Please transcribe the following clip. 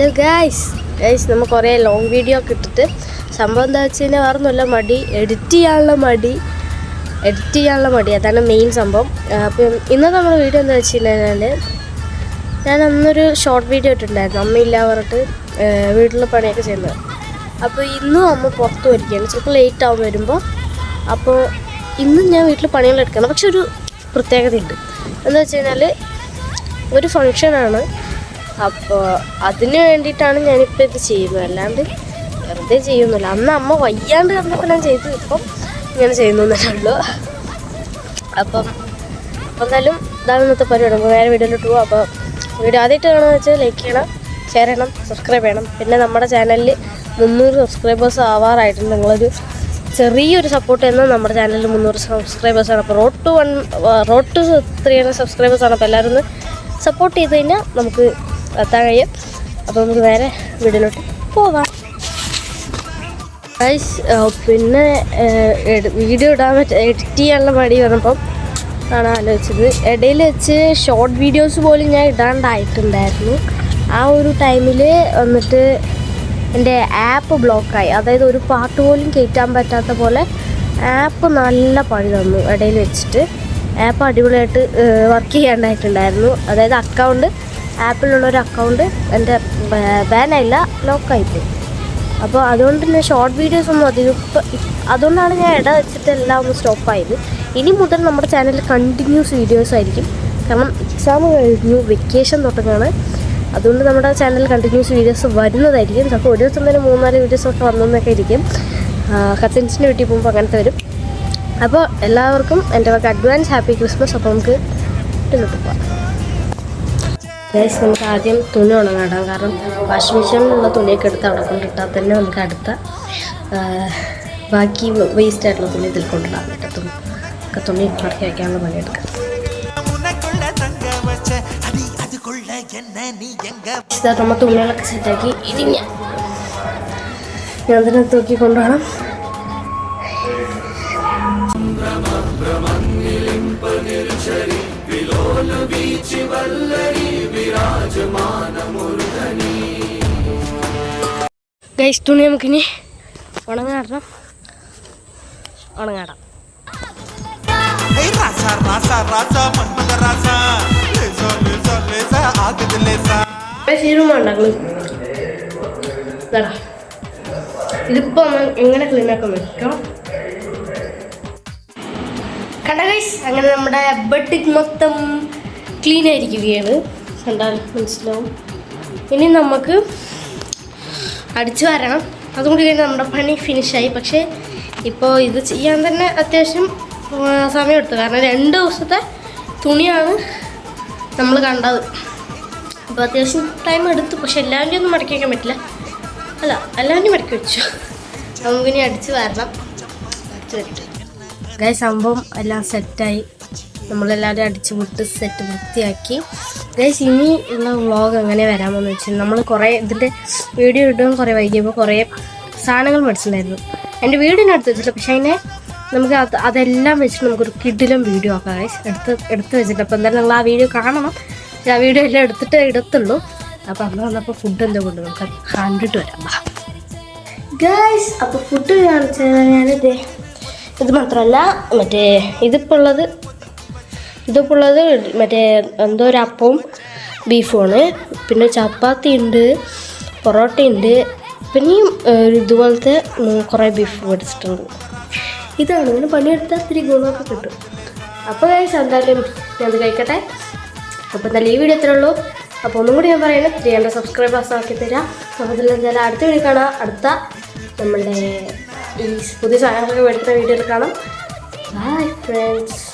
Hello guys guys നമ്മൾ കുറേ long video ഒക്കെ ഇട്ടിട്ട് സംഭവം എന്താ വെച്ച് കഴിഞ്ഞാൽ വേറെ ഒന്നുമില്ല മടി. എഡിറ്റ് ചെയ്യാനുള്ള മടി. എഡിറ്റ് ചെയ്യാനുള്ള മടി. അതാണ് മെയിൻ സംഭവം. അപ്പം ഇന്നത്തെ നമ്മുടെ വീഡിയോ എന്താ വെച്ച് കഴിഞ്ഞാൽ ഞാൻ അന്നൊരു ഷോർട്ട് വീഡിയോ ഇട്ടിട്ടുണ്ടായിരുന്നു. അമ്മയില്ല പറഞ്ഞിട്ട് വീട്ടിലെ പണിയൊക്കെ ചെയ്യുന്നത്. അപ്പോൾ ഇന്നും അമ്മ പുറത്ത് വരികയാണ് ചിലപ്പോൾ ലേറ്റ് ആവും വരുമ്പോൾ അപ്പോൾ ഇന്നും ഞാൻ വീട്ടിൽ പണികളെടുക്കണം പക്ഷെ ഒരു പ്രത്യേകതയുണ്ട്. എന്താ വെച്ച് കഴിഞ്ഞാൽ ഒരു ഫങ്ഷനാണ് അപ്പോൾ അതിന് വേണ്ടിയിട്ടാണ് ഞാനിപ്പോൾ ഇത് ചെയ്യുന്നത്. അല്ലാണ്ട് വെറുതെ ചെയ്യുന്നില്ല. അന്ന് അമ്മ വയ്യാണ്ട് കിടന്നപ്പോൾ ഞാൻ ചെയ്തു. ഇപ്പം ഇങ്ങനെ ചെയ്യുന്നു ഉള്ളൂ അപ്പം അപ്പം എന്തായാലും ഇതാണ് ഇന്നത്തെ പരിപാടി. നമുക്ക് വേറെ വീഡിയോയിലോട്ട് പോകാം അപ്പോൾ വീഡിയോ ആദ്യമായിട്ട് കാണുക വെച്ചാൽ ലൈക്ക് ചെയ്യണം ഷെയർ ചെയ്യണം സബ്സ്ക്രൈബ് ചെയ്യണം. പിന്നെ നമ്മുടെ ചാനലിൽ മുന്നൂറ് സബ്സ്ക്രൈബേഴ്സ് ആവാറായിട്ടുണ്ട്. നിങ്ങളൊരു ചെറിയൊരു സപ്പോർട്ട് എന്നാൽ നമ്മുടെ ചാനലിൽ മുന്നൂറ് സബ്സ്ക്രൈബേഴ്സാണ് അപ്പോൾ road to one road to three hundred സബ്സ്ക്രൈബേഴ്സാണ് അപ്പോൾ എല്ലാവരും ഒന്ന് സപ്പോർട്ട് ചെയ്ത് കഴിഞ്ഞാൽ നമുക്ക് എത്താൻ കഴിയും അപ്പോൾ നമുക്ക് നേരെ വീടിലോട്ട് പോകാം ഗൈസ് പിന്നെ വീഡിയോ ഇടാൻ പറ്റ എഡിറ്റ് ചെയ്യാനുള്ള മടി വന്നപ്പം ആണ് ആലോചിച്ചത്. ഇടയിൽ വെച്ച് ഷോർട്ട് വീഡിയോസ് പോലും ഞാൻ ഇടാണ്ടായിട്ടുണ്ടായിരുന്നു. ആ ഒരു ടൈമിൽ വന്നിട്ട് എന്റെ ആപ്പ് ബ്ലോക്കായി അതായത് ഒരു പാട്ട് പോലും കയറ്റാൻ പറ്റാത്ത പോലെ ആപ്പ് നല്ല പണി തന്നു ഇടയിൽ വെച്ചിട്ട്. ആപ്പ് അടിപൊളിയായിട്ട് വർക്ക് ചെയ്യാണ്ടായിട്ടുണ്ടായിരുന്നു. അതായത് അക്കൗണ്ട് ആപ്പിലുള്ള ഒരു അക്കൗണ്ട് എന്റെ ബാനായില്ല ലോക്കായിപ്പോയി. അപ്പോൾ അതുകൊണ്ട് തന്നെ ഷോർട്ട് വീഡിയോസ് ഒന്നും അധികം അതുകൊണ്ടാണ് ഞാൻ ഇട വെച്ചിട്ട് എല്ലാം ഒന്ന് സ്റ്റോപ്പായത് ഇനി മുതൽ നമ്മുടെ ചാനലിൽ കണ്ടിന്യൂസ് വീഡിയോസ് ആയിരിക്കും. കാരണം എക്സാം കഴിഞ്ഞു വെക്കേഷൻ തുടങ്ങാണ്. അതുകൊണ്ട് നമ്മുടെ ചാനലിൽ കണ്ടിന്യൂസ് വീഡിയോസ് വരുന്നതായിരിക്കും. ചിലപ്പോൾ ഒരു ദിവസം തന്നെ മൂന്നാൽ വീഡിയോസൊക്കെ വന്നെന്നൊക്കെ ഇരിക്കും. കസിൻസിന്റെ വീട്ടിൽ പോകുമ്പോൾ അങ്ങനത്തെ വരും. അപ്പോൾ എല്ലാവർക്കും എന്റെ വക അഡ്വാൻസ് ഹാപ്പി ക്രിസ്മസ് അപ്പോൾ നമുക്ക് വീട്ടിലോട്ട് പോകാം ഗൈസ് നമുക്ക് ആദ്യം തുണി ഉണങ്ങാടാം കാരണം വാഷിംഗ് മെഷീനിലുള്ള തുണിയൊക്കെ എടുത്ത് അവിടെ കൊണ്ടിട്ടാൽ തന്നെ നമുക്ക് അടുത്ത ബാക്കി വേസ്റ്റ് ആയിട്ടുള്ള തുണി ഇതിൽ കൊണ്ടിടാൻ പറ്റത്തും ഒക്കെ തുണി മടക്കി വയ്ക്കാനുള്ള പണിയെടുക്കാം നമ്മൾ തുണികളൊക്കെ സെറ്റാക്കി ഇരിഞ്ഞ ഞാൻ തന്നെ തൂക്കി കൊണ്ടുപോകണം ഭ്രമനിലിംപ ഗൈസ് തുണി നമുക്കിനി ഉണങ്ങാടണം. ഉണങ്ങാടാം. ശീലമാണ്ടാക്കൾ ഇതിപ്പോ എങ്ങനെ ക്ലീൻ ആക്കാൻ വെക്കാം? കണ്ട ഗൈസ് അങ്ങനെ നമ്മുടെ ബെഡ് മൊത്തം ക്ലീൻ ആയിരിക്കുകയാണ്. കണ്ടാൽ മനസ്സിലാവും. ഇനി നമുക്ക് അടിച്ചു വരണം. അതുകൊണ്ട് കഴിഞ്ഞാൽ നമ്മുടെ പണി ഫിനിഷായി പക്ഷേ ഇപ്പോൾ ഇത് ചെയ്യാൻ തന്നെ അത്യാവശ്യം സമയമെടുത്തു. കാരണം രണ്ട് ദിവസത്തെ തുണിയാണ് നമ്മൾ കണ്ടത്. അപ്പോൾ അത്യാവശ്യം ടൈം എടുത്തു. പക്ഷെ എല്ലാവരും ഒന്നും മടക്കി വയ്ക്കാൻ പറ്റില്ല. അല്ല എല്ലാവരും മടക്കി വെച്ചു. നമുക്കിനി അടിച്ച് വരണം. അടിച്ച് വരട്ടെ സംഭവം എല്ലാം സെറ്റായി നമ്മളെല്ലാവരും അടിച്ച് വിട്ട് സെറ്റ് വൃത്തിയാക്കി. ഗൈസ് ഇനി ഉള്ള വ്ളോഗ് എങ്ങനെ വരാമെന്ന് വെച്ചാൽ നമ്മൾ കുറേ ഇതിന്റെ വീഡിയോ ഇട്ടും കുറേ വൈകിയപ്പോൾ കുറേ സാധനങ്ങൾ മേടിച്ചിട്ടുണ്ടായിരുന്നു. എന്റെ വീടിന്റെ അടുത്ത് വെച്ചിട്ട് പക്ഷേ അതിനെ നമുക്ക് അത് അതെല്ലാം വെച്ചിട്ട് നമുക്കൊരു കിഡിലും വീഡിയോ ആക്കാം ഗൈസ് എടുത്ത് എടുത്ത് വെച്ചിട്ട്. അപ്പോൾ എന്തായാലും നിങ്ങൾ ആ വീഡിയോ കാണണം. ആ വീഡിയോ എല്ലാം എടുത്തിട്ട് ഇടത്തുള്ളൂ. അപ്പോൾ അന്ന് വന്നപ്പോൾ ഫുഡ് എന്തോ കൊണ്ട് നമുക്ക് കണ്ടിട്ട് വരാം. ഗൈസ് അപ്പോൾ ഫുഡ് കാണിച്ചാൽ ഞാനിത് ഇത് മാത്രമല്ല മറ്റേ ഇതിപ്പോൾ ഉള്ളത് ഇതിപ്പോൾ മറ്റേ എന്തോ ഒരു അപ്പവും ബീഫുമാണ്. പിന്നെ ചപ്പാത്തി ഉണ്ട് പൊറോട്ട ഉണ്ട്. പിന്നെയും ഇതുപോലത്തെ കുറേ ബീഫ് മേടിച്ചിട്ടുണ്ട്. ഇതാണ് ഇങ്ങനെ പണിയെടുത്താൽ ഇത്തിരി ഗുണമൊക്കെ കിട്ടും. അപ്പോൾ ഗൈസ് എന്തായാലും ഞാനത് കഴിക്കട്ടെ. അപ്പോൾ എന്തായാലും ഈ വീഡിയോ എത്ര ഉള്ളൂ. അപ്പോൾ ഒന്നും കൂടി ഞാൻ പറയുന്നത് ത്രീ ഹൺഡ്രഡ് സബ്സ്ക്രൈബേഴ്സ് ആക്കി തരാം. അപ്പോൾ അതിൽ എന്തായാലും അടുത്ത വീഡിയോ കാണാം. അടുത്ത നമ്മളുടെ ഈ പുതിയ സാധനങ്ങളൊക്കെ എടുത്ത വീഡിയോയിൽ കാണാം. Bye friends